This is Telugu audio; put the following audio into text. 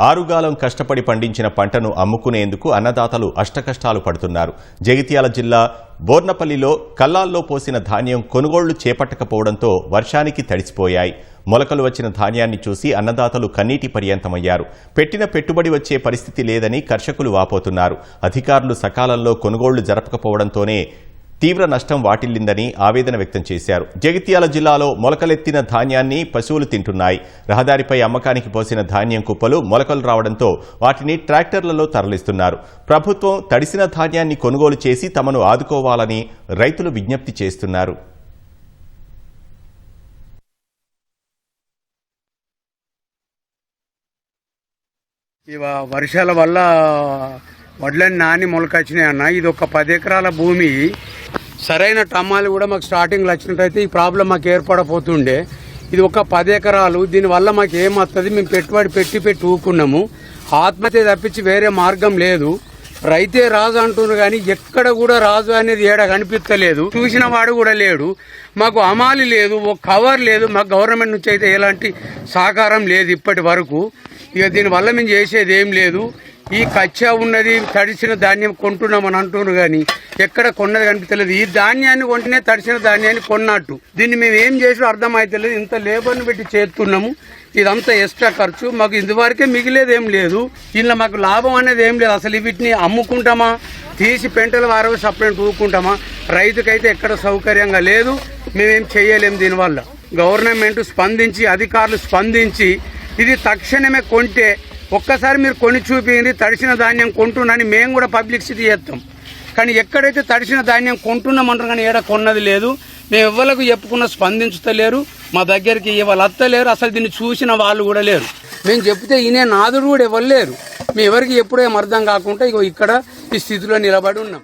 ఆరుగాలం కష్టపడి పండించిన పంటను అమ్ముకునేందుకు అన్నదాతలు అష్టకష్టాలు పడుతున్నారు. జగిత్యాల జిల్లా బోర్నపల్లిలో కల్లాల్లో పోసిన ధాన్యం కొనుగోళ్ళు చేపట్టకపోవడంతో వర్షానికి తడిసిపోయాయి. మొలకలు వచ్చిన ధాన్యాన్ని చూసి అన్నదాతలు కన్నీటి పర్యంతమయ్యారు. పెట్టిన పెట్టుబడి వచ్చే పరిస్థితి లేదని కర్షకులు వాపోతున్నారు. అధికారులు సకాలంలో కొనుగోళ్ళు జరపకపోవడంతోనే తీవ్ర నష్టం వాటిల్లిందని ఆవేదన వ్యక్తం చేశారు. జగిత్యాల జిల్లాలో మొలకలెత్తిన ధాన్యాన్ని పశువులు తింటున్నాయి. రహదారిపై అమ్మకానికి పోసిన ధాన్యం కుప్పలు మొలకలు రావడంతో వాటిని ట్రాక్టర్లలో తరలిస్తున్నారు. ప్రభుత్వం తడిసిన ధాన్యాన్ని కొనుగోలు చేసి తమను ఆదుకోవాలని రైతులు విజ్ఞప్తి చేస్తున్నారు. వర్షాల వల్ల వడ్లని నాని మొలకొచ్చినాయి అన్న. ఇది ఒక పది ఎకరాల భూమి. సరైన టమ్మాలు కూడా మాకు స్టార్టింగ్లో వచ్చినట్టయితే ఈ ప్రాబ్లం మాకు ఏర్పడపోతుండే. ఇది ఒక పది ఎకరాలు దీనివల్ల మాకు ఏమవుతుంది మేము పెట్టుబడి పెట్టి పెట్టి ఊకున్నాము ఆత్మహత్య తప్పించి వేరే మార్గం లేదు. రైతే రాజు అంటున్నారు కానీ ఎక్కడ కూడా రాజు అనేది ఏడ కనిపించలేదు చూసిన వాడు కూడా లేడు. మాకు అమాలి లేదు ఒక కవర్ లేదు. మాకు గవర్నమెంట్ నుంచి అయితే ఎలాంటి సహకారం లేదు ఇప్పటి వరకు. ఇక దీనివల్ల మేము చేసేది ఏం లేదు. ఈ కచ్చా ఉన్నది తడిసిన ధాన్యం కొంటున్నామని అంటున్నారు కానీ ఎక్కడ కొన్నది కనిపించలేదు. ఈ ధాన్యాన్ని కొంటేనే తడిసిన ధాన్యాన్ని కొన్నట్టు. దీన్ని మేము ఏం చేసినా అర్థం అవుతలేదు ఇంత లేబర్ని పెట్టి చేస్తున్నాము. ఇదంతా ఎక్స్ట్రా ఖర్చు. మాకు ఇందువరకే మిగిలేదు ఏం లేదు. ఇందులో మాకు లాభం అనేది ఏం లేదు. అసలు వీటిని అమ్ముకుంటామా? తీసి పెంటల వారవ సప్లై ఊకుంటామా రైతుకైతే ఎక్కడ సౌకర్యంగా లేదు. మేమేం చేయలేము దీనివల్ల. గవర్నమెంట్ స్పందించి అధికారులు స్పందించి ఇది తక్షణమే కొంటే ఒక్కసారి మీరు కొని చూపింది తడిసిన ధాన్యం కొంటున్నాని మేము కూడా పబ్లిసిటీ చేస్తాం. కానీ ఎక్కడైతే తడిసిన ధాన్యం కొంటున్నామంటారు కానీ ఏడ కొన్నది లేదు. మేము ఎవరికి చెప్పుకున్న స్పందించుతలేరు. మా దగ్గరికి ఇవాళ అత్తలేరు అసలు దీన్ని చూసిన వాళ్ళు కూడా లేరు. మేము చెప్తే ఈయన నాదుడు కూడా ఎవరు లేరు. మేము ఎవరికి ఎప్పుడేం అర్థం కాకుండా ఇగో ఇక్కడ ఈ స్థితిలో నిలబడి ఉన్నాం.